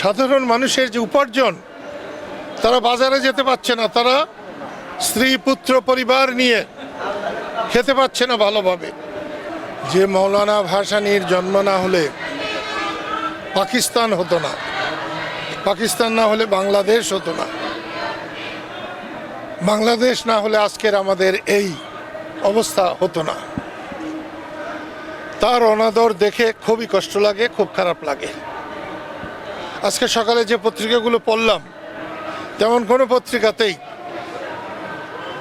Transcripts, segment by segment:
সাধারণ মানুষের যে উপার্জন, তারা বাজারে যেতে পারছে না, তারা স্ত্রী, পুত্র, পরিবার নিয়ে খেতে পাচ্ছে না ভালোভাবে। যে মৌলানা ভাসানির জন্ম না হলে পাকিস্তান হতো না, পাকিস্তান না হলে বাংলাদেশ হতো না। বাংলাদেশ না হলে আজকের আমাদের এই অবস্থা হতো না। তার অনাদর দেখে খুবই কষ্ট লাগে, খুব খারাপ লাগে। আজকে সকালে যে পত্রিকাগুলো পড়লাম, তেমন কোনো পত্রিকাতেই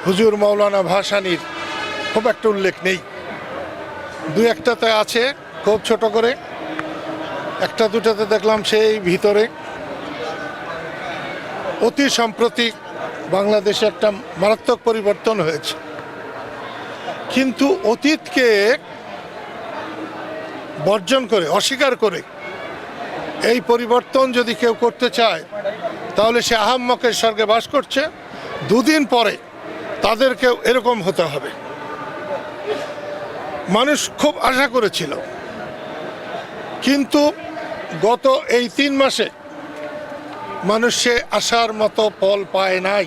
হুজুর মৌলানা ভাসানির খুব একটা উল্লেখ নেই। দু একটাতে আছে, খুব ছোট করে। একটা দুটাতে দেখলাম সেই ভিতরে। অতি সম্প্রতি বাংলাদেশে একটা মারাত্মক পরিবর্তন হয়েছে। কিন্তু অতীতকে বর্জন করে, অস্বীকার করে এই পরিবর্তন যদি কেউ করতে চায়, তাহলে সে আহাম্মকের স্বর্গে বাস করছে। দুদিন পরে তাদেরকেও এরকম হতে হবে। মানুষ খুব আশা করেছিল। কিন্তু গত এই তিন মাসে মানুষ সে আশার মতো ফল পায় নাই।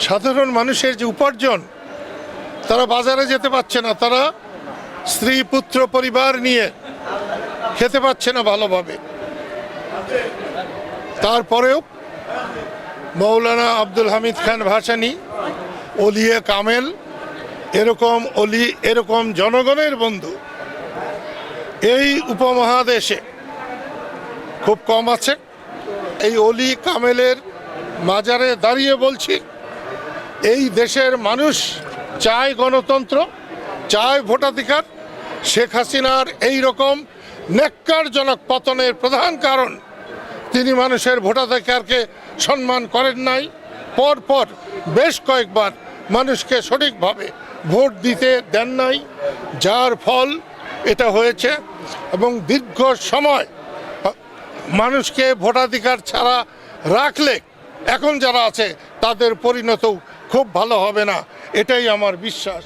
সাধারণ মানুষের যে উপার্জন, তারা বাজারে যেতে পারছে না। তারা স্ত্রী, পুত্র, পরিবার নিয়ে খেতে পাচ্ছে না ভালোভাবে। তারপরেও মৌলানা আব্দুল হামিদ খান ভাসানি, অলিয়ে কামেল, এরকম অলি, এরকম জনগণের বন্ধু এই উপমহাদেশে খুব কম আছে। এই অলি কামেলের মাজারে দাঁড়িয়ে বলছি, এই দেশের মানুষ চায় গণতন্ত্র, চায় ভোটাধিকার, শেখ হাসিনার এই রকম নেককারজনক পতনের প্রধান কারণ। তিনি মানুষের ভোটাধিকারকে সম্মান করেন নাই। পর পর বেশ কয়েকবার মানুষকে সঠিকভাবে ভোট দিতে দেন নাই, যার ফল এটা হয়েছে এবং দীর্ঘ সময় মানুষকে ভোটাধিকার ছাড়া রাখলে এখন যারা আছে তাদের পরিণত খুব ভালো হবে না। এটাই আমার বিশ্বাস।